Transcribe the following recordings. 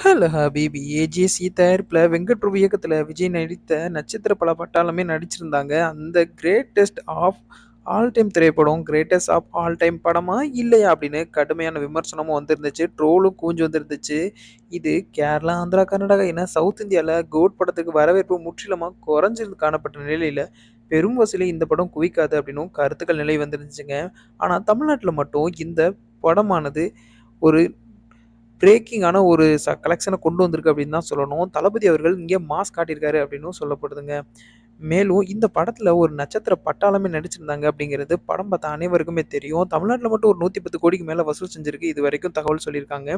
Hello ஹபீபி ஏஜிஎஸ்சி தயாரிப்பில் வெங்கட் பிரபு இயக்கத்தில் விஜய் நடித்த நட்சத்திர பல பட்டாலுமே நடிச்சிருந்தாங்க. அந்த கிரேட்டஸ்ட் ஆஃப் ஆல் டைம் திரைப்படம் கிரேட்டஸ்ட் ஆஃப் ஆல் டைம் படமா இல்லையா அப்படின்னு கடுமையான விமர்சனமும் வந்திருந்துச்சு. ட்ரோலும் கூஞ்சு வந்துருந்துச்சு. இது கேரளா ஆந்திரா கர்நாடகா என சவுத் இந்தியாவில் கோட் படத்துக்கு வரவேற்பு முற்றிலுமாக குறைஞ்சிருந்து காணப்பட்ட நிலையில் பெரும் வசூலை இந்த படம் குவிக்காது அப்படின்னும் கருத்துக்கள் நிலை வந்துருந்துச்சுங்க. ஆனால் தமிழ்நாட்டில் மட்டும் இந்த படமானது ஒரு பிரேக்கிங்கான ஒரு ச கலெக்ஷனை கொண்டு வந்திருக்கு அப்படின்னு தான் சொல்லணும். தளபதி அவர்கள் இங்கே மாஸ் காட்டியிருக்காரு அப்படின்னும் சொல்லப்படுதுங்க. மேலும் இந்த படத்தில் ஒரு நட்சத்திர பட்டாளமே நடிச்சிருந்தாங்க அப்படிங்கிறது படம் பார்த்த அனைவருக்குமே தெரியும். தமிழ்நாட்டில் மட்டும் ஒரு நூற்றி பத்து கோடிக்கு மேலே வசூல் செஞ்சிருக்கு. இது வரைக்கும் தகவல் சொல்லியிருக்காங்க.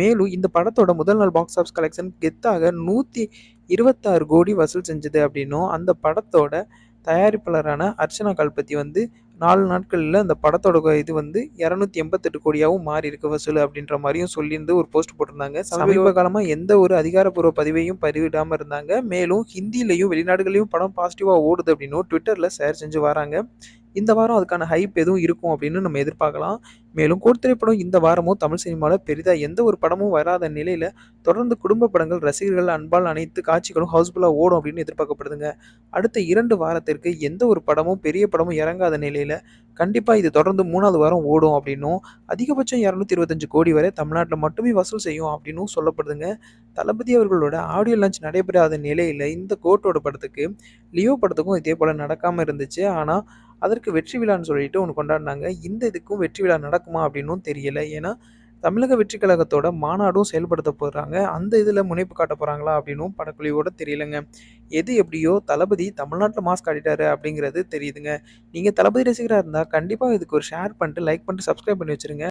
மேலும் இந்த படத்தோட முதல் நாள் பாக்ஸ் ஆஃபீஸ் கலெக்ஷன் கெத்தாக நூற்றி இருபத்தாறு கோடி வசூல் செஞ்சது அப்படின்னும் அந்த படத்தோட தயாரிப்பாளரான அர்ச்சனா கல்பத்தி வந்து நாலு நாட்களில் அந்த படத்தோட இது வந்து இரநூத்தி எண்பத்தெட்டு கோடியாகவும் மாறி இருக்கு வசூல் அப்படின்ற மாதிரியும் சொல்லியிருந்து ஒரு போஸ்ட் போட்டிருந்தாங்க. சமீப காலமாக எந்த ஒரு அதிகாரப்பூர்வ பதிவையும் பதிவிடாமல் இருந்தாங்க. மேலும் ஹிந்திலையும் வெளிநாடுகளையும் படம் பாசிட்டிவாக ஓடுது அப்படின்னு ட்விட்டரில் ஷேர் செஞ்சு வராங்க. இந்த வாரம் அதுக்கான ஹைப் எதுவும் இருக்கும் அப்படின்னு நம்ம எதிர்பார்க்கலாம். மேலும் கோட் இந்த வாரமும் தமிழ் சினிமாவில் பெரிதாக எந்த ஒரு படமும் வராத நிலையில் தொடர்ந்து குடும்ப படங்கள் ரசிகர்கள் அன்பால் அனைத்து காட்சிகளும் ஹவுஸ்ஃபுல்லாக ஓடும் அப்படின்னு எதிர்பார்க்கப்படுதுங்க. அடுத்த இரண்டு வாரத்திற்கு எந்த ஒரு படமும் பெரிய படமும் இறங்காத நிலையில் கண்டிப்பாக இது தொடர்ந்து மூணாவது வாரம் ஓடும் அப்படின்னும் அதிகபட்சம் இரநூத்தி இருபத்தஞ்சு கோடி வரை தமிழ்நாட்டில் மட்டுமே வசூல் செய்யும் அப்படின்னும் சொல்லப்படுதுங்க. தளபதி அவர்களோட ஆடியோ லான்ச் நடைபெறாத நிலையில் இந்த கோட்டோட படத்துக்கு லியோ படத்துக்கும் இதே போல் நடக்காமல் இருந்துச்சு. ஆனால் அதற்கு வெற்றி விழான்னு சொல்லிட்டு ஒன்று கொண்டாடினாங்க. இந்த இதுக்கும் வெற்றி விழா நடக்குமா அப்படின்னும் தெரியல. ஏன்னா தமிழக வெற்றி கழகத்தோட மாநாடும் செயல்படுத்த போகிறாங்க அந்த இதில் முனைப்பு காட்ட போகிறாங்களா அப்படின்னும் படக்குழியோட தெரியலங்க. எது எப்படியோ தளபதி தமிழ்நாட்டில் மாஸ்க் ஆடிட்டாரு அப்படிங்கிறது தெரியுதுங்க. நீங்கள் தளபதி ரசிகராக இருந்தால் கண்டிப்பாக இதுக்கு ஒரு ஷேர் பண்ணிட்டு லைக் பண்ணிட்டு சப்ஸ்கிரைப் பண்ணி வச்சுருங்க.